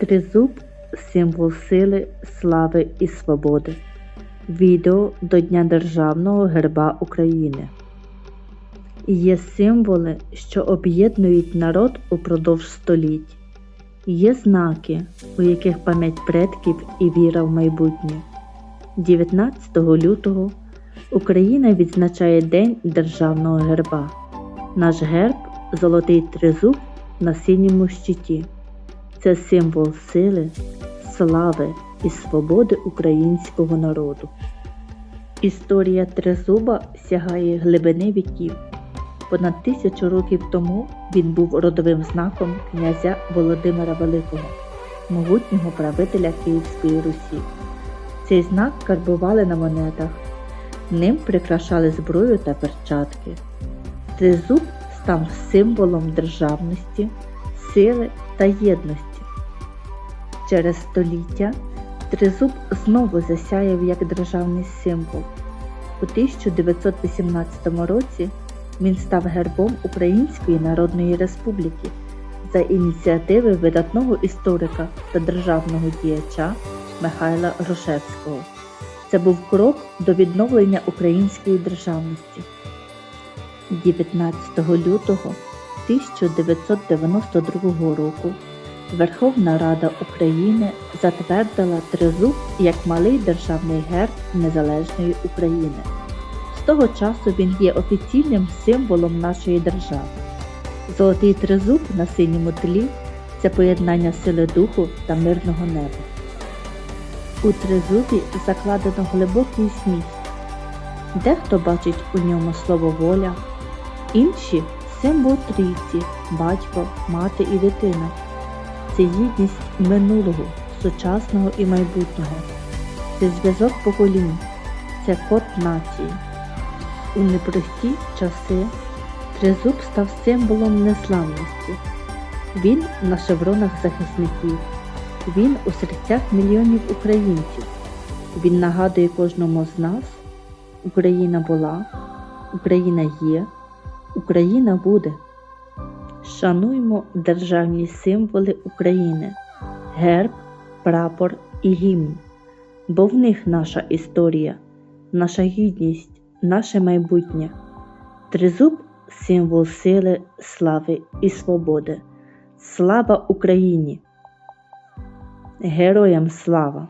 Тризуб символ сили, слави і свободи. Відео до Дня Державного герба України. Є символи, що об'єднують народ упродовж століть. Є знаки, у яких пам'ять предків і віра в майбутнє. 19 лютого Україна відзначає День Державного герба. Наш герб золотий тризуб на синьому щиті. Це символ сили, слави і свободи українського народу. Історія тризуба сягає глибини віків. Понад тисячу років тому він був родовим знаком князя Володимира Великого, могутнього правителя Київської Русі. Цей знак карбували на монетах, ним прикрашали зброю та перчатки. Тризуб став символом державності, сили та єдності. Через століття тризуб знову засяяв як державний символ. У 1918 році він став гербом Української Народної Республіки за ініціативи видатного історика та державного діяча Михайла Грушевського. Це був крок до відновлення української державності. 19 лютого 1992 року Верховна Рада України затвердила тризуб як малий державний герб Незалежної України. З того часу він є офіційним символом нашої держави. Золотий тризуб на синьому тлі це поєднання сили духу та мирного неба. У тризубі закладено глибокий зміст. Дехто бачить у ньому слово воля, інші символ трійці, батько, мати і дитина. Це єдність минулого, сучасного і майбутнього. Це зв'язок поколінь, це код нації. У непрості часи тризуб став символом незламності. Він на шевронах захисників, він у серцях мільйонів українців. Він нагадує кожному з нас: Україна була, Україна є, Україна буде. Шануймо державні символи України, герб, прапор і гімн, бо в них наша історія, наша гідність, наше майбутнє. Тризуб символ сили, слави і свободи. Слава Україні! Героям слава!